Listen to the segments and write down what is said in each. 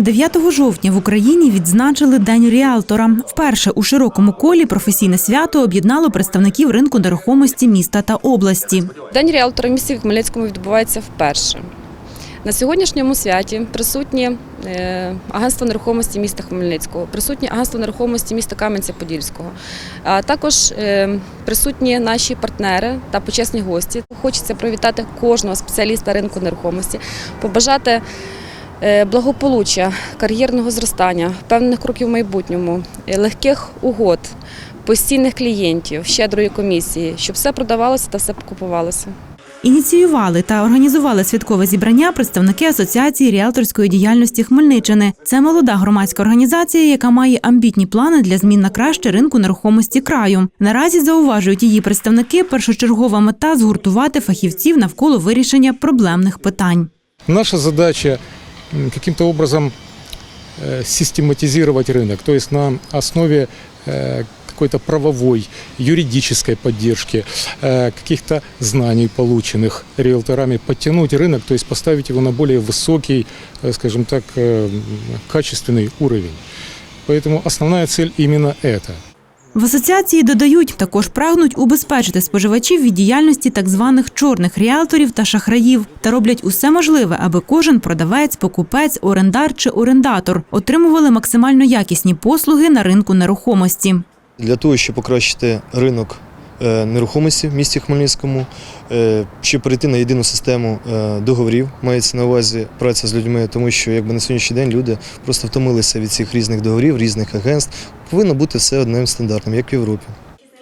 9 жовтня в Україні відзначили День ріалтора. Вперше у широкому колі професійне свято об'єднало представників ринку нерухомості міста та області. День ріалтора в місті Хмельницькому відбувається вперше. На сьогоднішньому святі присутні е, агентство нерухомості міста Хмельницького, присутні агентство нерухомості міста Кам'янця-Подільського, а також е, присутні наші партнери та почесні гості. Хочеться привітати кожного спеціаліста ринку нерухомості, побажати благополуччя, кар'єрного зростання, певних кроків в майбутньому, е, легких угод, постійних клієнтів, щедрої комісії, щоб все продавалося та все купувалося. Ініціювали та організували святкове зібрання представники Асоціації ріалторської діяльності Хмельниччини. Це молода громадська організація, яка має амбітні плани для змін на краще ринку нерухомості краю. Наразі зауважують її представники. Першочергова мета згуртувати фахівців навколо вирішення проблемних питань. Наша задача каким-то образом э, систематизировать рынок, то есть на основе э, какой-то правовой, юридической поддержки, э, каких-то знаний, полученных риэлторами, подтянуть рынок, то есть поставить его на более высокий, скажем так, качественный уровень. Поэтому основная цель именно это. В асоціації додають, також прагнуть убезпечити споживачів від діяльності так званих чорних ріалторів та шахраїв та роблять усе можливе, аби кожен продавець, покупець, орендар чи орендатор отримували максимально якісні послуги на ринку нерухомості. Для того, щоб покращити ринок нерухомості в місті Хмельницькому, е, щоб перейти на єдину систему е, договорів, мається на увазі праця з людьми, тому що якби на сьогоднішній день люди просто втомилися від цих різних договорів, різних агентств. Повинно бути все одним стандартним, як в Європі.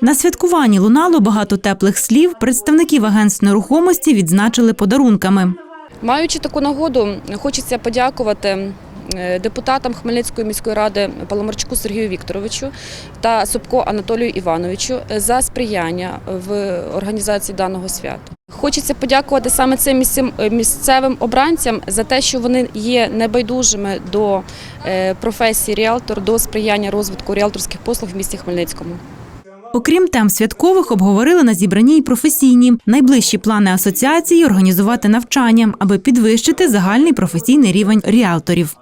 На святкуванні лунало багато теплих слів. Представників агентств нерухомості відзначили подарунками. Маючи таку нагоду, хочеться подякувати е, депутатам Хмельницької міської ради Паламарчуку Сергію Вікторовичу та Собко Анатолію Івановичу за сприяння в організації даного свята. Хочеться подякувати саме цим е, місцевим обранцям за те, що вони є небайдужими до е, професії ріалтор, до сприяння розвитку ріалторських послуг в місті Хмельницькому. Окрім тем святкових, обговорили на зібранні й професійні. Найближчі плани асоціації організувати навчання, аби підвищити загальний професійний рівень ріалторів.